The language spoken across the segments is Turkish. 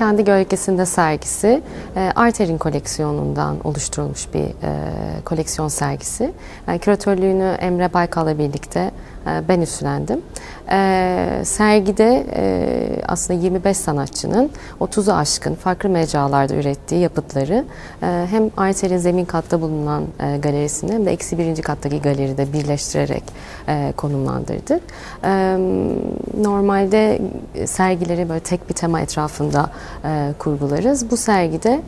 Kendi Gölgesinde sergisi e, Arter'in koleksiyonundan oluşturulmuş bir e, koleksiyon sergisi. Yani küratörlüğünü Emre Baykal'la birlikte e, ben üstlendim. E, sergide e, aslında 25 sanatçının 30'u aşkın farklı mecralarda ürettiği yapıtları e, hem Arter'in zemin katta bulunan e, galerisini hem de eksi birinci kattaki galeride birleştirerek e, konumlandırdık. E, normalde sergileri böyle tek bir tema etrafında e, kurgularız. Bu sergide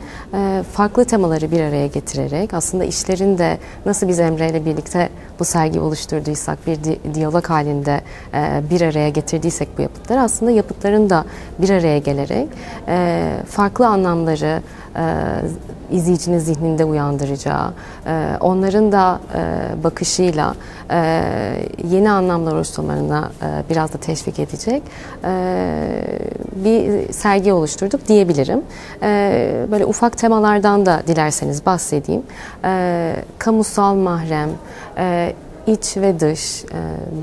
farklı temaları bir araya getirerek aslında işlerin de nasıl biz Emre ile birlikte bu sergi oluşturduysak bir di- diyalog halinde e, bir araya getirdiysek bu yapıtları aslında yapıtların da bir araya gelerek e, farklı anlamları e, izleyicinin zihninde uyandıracağı, onların da bakışıyla yeni anlamlar oluşturmalarına biraz da teşvik edecek bir sergi oluşturduk diyebilirim. Böyle ufak temalardan da dilerseniz bahsedeyim. Kamusal mahrem, iç ve dış, e,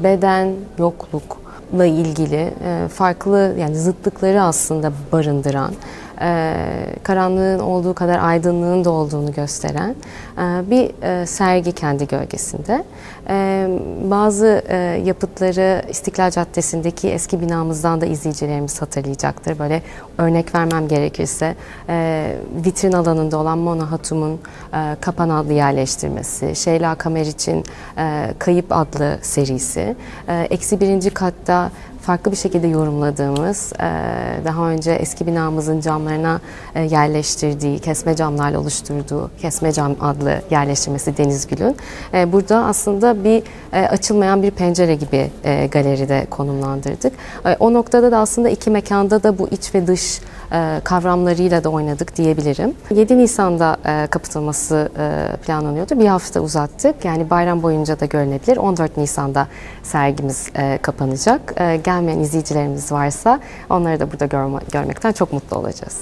beden, yoklukla ilgili e, farklı yani zıtlıkları aslında barındıran, e, karanlığın olduğu kadar aydınlığın da olduğunu gösteren e, bir e, sergi kendi gölgesinde. E, bazı e, yapıtları İstiklal Caddesi'ndeki eski binamızdan da izleyicilerimiz hatırlayacaktır. Böyle örnek vermem gerekirse e, vitrin alanında olan Mona Hatum'un e, Kapan adlı yerleştirmesi, Şeyla Kameriç'in e, Kayıp adlı serisi, e, eksi birinci katta farklı bir şekilde yorumladığımız, e, daha önce eski binamızın camlarına e, yerleştirdiği, kesme camlarla oluşturduğu Kesme Cam adlı yerleştirmesi Deniz Gül'ün. E, Burada aslında bir açılmayan bir pencere gibi galeride konumlandırdık. O noktada da aslında iki mekanda da bu iç ve dış kavramlarıyla da oynadık diyebilirim. 7 Nisan'da kapatılması planlanıyordu. Bir hafta uzattık. Yani bayram boyunca da görülebilir. 14 Nisan'da sergimiz kapanacak. Gelmeyen izleyicilerimiz varsa onları da burada görme- görmekten çok mutlu olacağız.